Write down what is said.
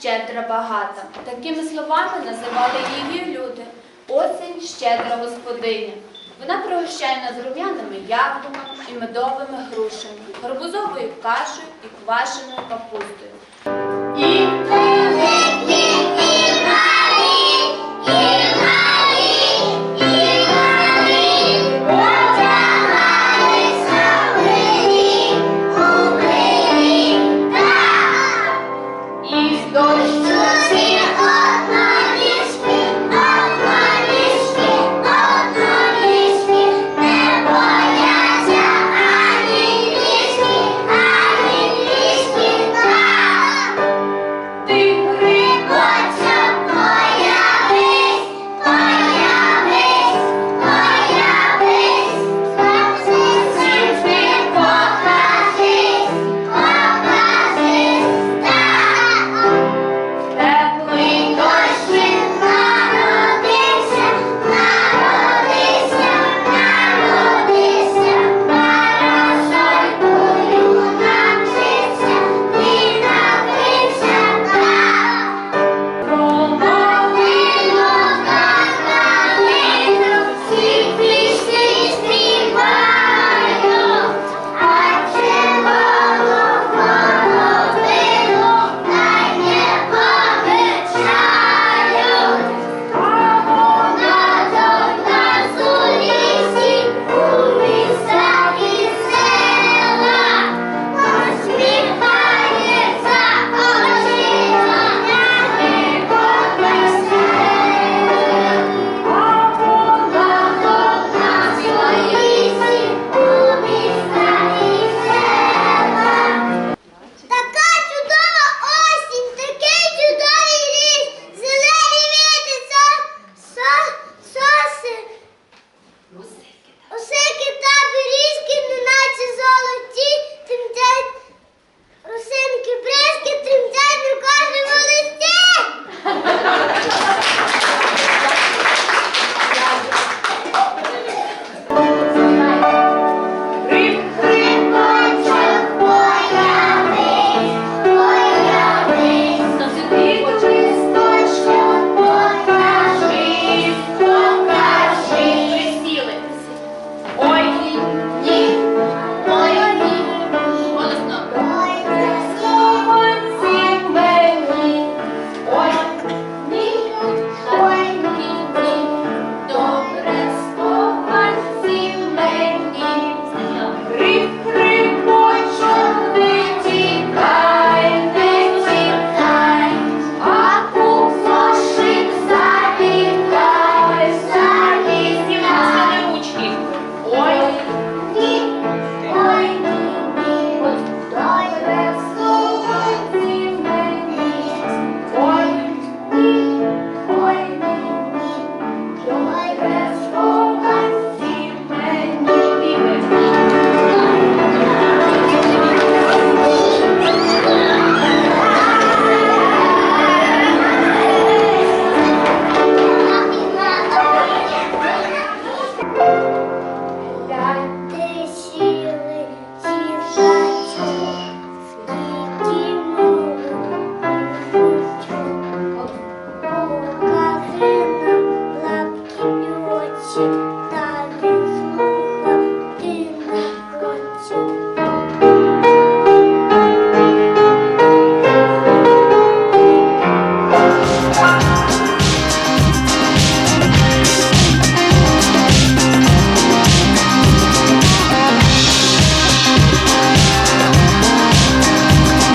щедра багата. Такими словами називали її люди. Осінь щедра господиня. Вона пригощає нас рум'яними яблуками і медовими грушами, гарбузовою кашею і квашеною капустою. І